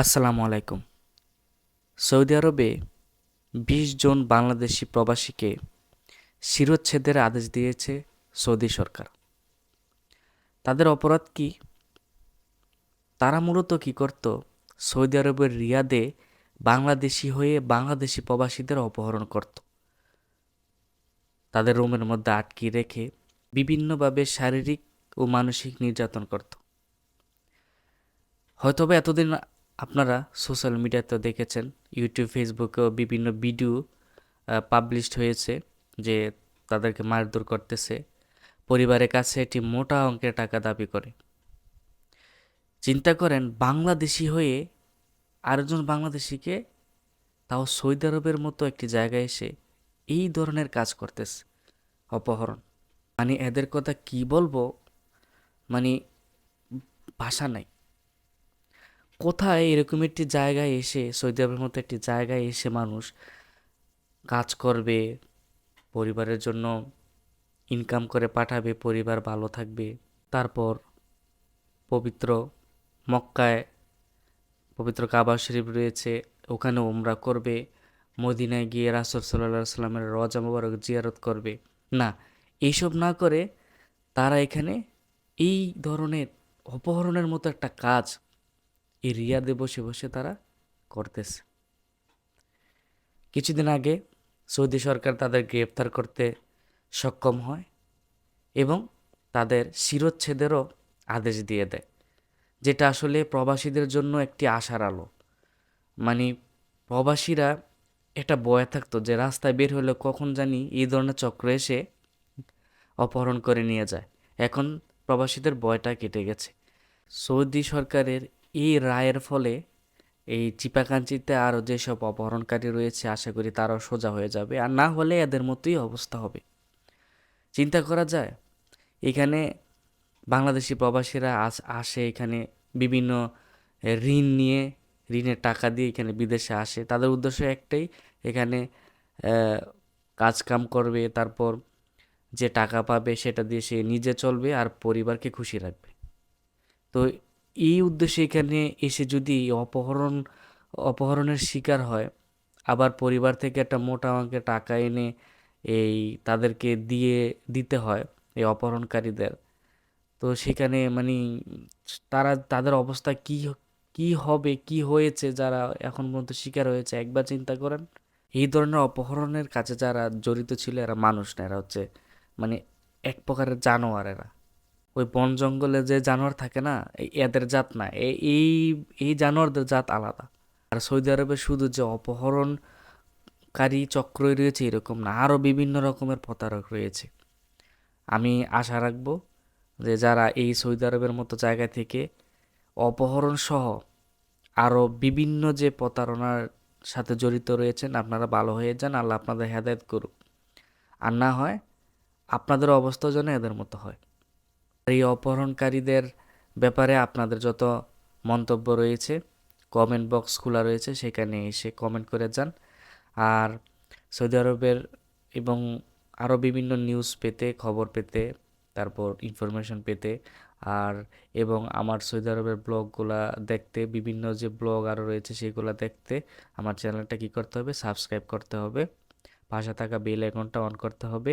আসসালামু আলাইকুম। সৌদি আরবে বিশ জন বাংলাদেশি প্রবাসীকে শিরোচ্ছেদের আদেশ দিয়েছে সৌদি সরকার। তাদের অপরাধ কি? তারা মূলত কি করত? সৌদি আরবের রিয়াদে বাংলাদেশি হয়ে বাংলাদেশি প্রবাসীদের অপহরণ করত। তাদের রুমের মধ্যে আটকে রেখে বিভিন্নভাবে শারীরিক ও মানসিক নির্যাতন করত। হয়তোবা এতদিন আপনারা সোশ্যাল মিডিয়াতে দেখেছেন ইউটিউব ফেসবুকেও বিভিন্ন ভিডিও পাবলিশড হয়েছে যে তাদেরকে মারধর করতেছে। পরিবারের কাছে এটি মোটা অঙ্কের টাকা দাবি করে। চিন্তা করেন, বাংলাদেশি হয়ে আরেকজন বাংলাদেশিকে তাও সৌদি আরবের মতো একটি জায়গায় এসে এই ধরনের কাজ করতেছে, অপহরণ। মানে এদের কথা কি বলব? মানে ভাষা নাই। কোথায় এরকম একটি জায়গায় এসে, সৌদি আরবের মতো একটি জায়গায় এসে মানুষ কাজ করবে, পরিবারের জন্য ইনকাম করে পাঠাবে, পরিবার ভালো থাকবে, তারপর পবিত্র মক্কায় পবিত্র কাবা শরীফ রয়েছে, ওখানে ওমরা করবে, মদিনায় গিয়ে রাসুল সাল্লাহ সাল্লামের রজা মুবারক জিয়ারত করবে। না এইসব না করে তারা এখানে এই ধরনের অপহরণের মতো একটা কাজ এই রিয়াদে বসে বসে তারা করতেছে। কিছুদিন আগে সৌদি সরকার তাদের গ্রেপ্তার করতে সক্ষম হয় এবং তাদের শিরোচ্ছেদেরও আদেশ দিয়ে দেয়, যেটা আসলে প্রবাসীদের জন্য একটি আশার আলো। মানে প্রবাসীরা এটা বয়ে থাকতো যে রাস্তায় বের হলে কখন জানি এই ধরনের চক্র এসে অপহরণ করে নিয়ে যায়। এখন প্রবাসীদের বয়টা কেটে গেছে। সৌদি সরকারের এই রায়ের ফলে এই চিপাকাঞ্চিতে আরও যেসব অপহরণকারী রয়েছে, আশা করি তারাও সোজা হয়ে যাবে। আর না হলে এদের মতোই অবস্থা হবে। চিন্তা করা যায়, এখানে বাংলাদেশি প্রবাসীরা আস, আসে, এখানে বিভিন্ন ঋণ নিয়ে, ঋণের টাকা দিয়ে এখানে বিদেশে আসে। তাদের উদ্দেশ্য একটাই, এখানে কাজ কাম করবে, তারপর যে টাকা পাবে সেটা দিয়ে সে নিজে চলবে আর পরিবারকে খুশি রাখবে। তো এই উদ্দেশ্যে এখানে এসে যদি অপহরণ, অপহরণের শিকার হয়, আবার পরিবার থেকে একটা মোটা অঙ্কের টাকা এনে এই তাদেরকে দিয়ে দিতে হয়, এই অপহরণকারীদের, তো সেখানে মানে তারা, তাদের অবস্থা কি কি হবে, কি হয়েছে, যারা এখন পর্যন্ত শিকার হয়েছে, একবার চিন্তা করেন। এই ধরনের অপহরণের কাছে যারা জড়িত ছিল, এরা মানুষ না, এরা হচ্ছে মানে এক প্রকারের জানোয়ার এরা ওই বন জঙ্গলে যে জানোয়ার থাকে না এদের জাত না এই এই জানোয়ারদের জাত আলাদা। আর সৌদি আরবে শুধু যে অপহরণকারী চক্রই রয়েছে এরকম না আরও বিভিন্ন রকমের প্রতারক রয়েছে। আমি আশা রাখব যে যারা এই সৌদি আরবের মতো জায়গা থেকে অপহরণ সহ আরও বিভিন্ন যে প্রতারণার সাথে জড়িত রয়েছেন, আপনারা ভালো হয়ে যান, আল্লাহ আপনাদের হেদায়ত করুক। আর না হয় আপনাদের অবস্থা যেন এদের মতো হয়। এই অপহরণকারীদের ব্যাপারে আপনাদের যত মন্তব্য রয়েছে কমেন্ট বক্স খোলা রয়েছে, সেখানে এসে কমেন্ট করে যান। আর সৌদি আরবের এবং আরও বিভিন্ন নিউজ পেতে, খবর পেতে, তারপর ইনফরমেশন পেতে, আর এবং আমার সৌদি আরবের ব্লগগুলা দেখতে, বিভিন্ন যে ব্লগ আরও রয়েছে সেগুলো দেখতে, আমার চ্যানেলটা কী করতে হবে? সাবস্ক্রাইব করতে হবে। পাশে থাকা বেল আইকনটা অন করতে হবে।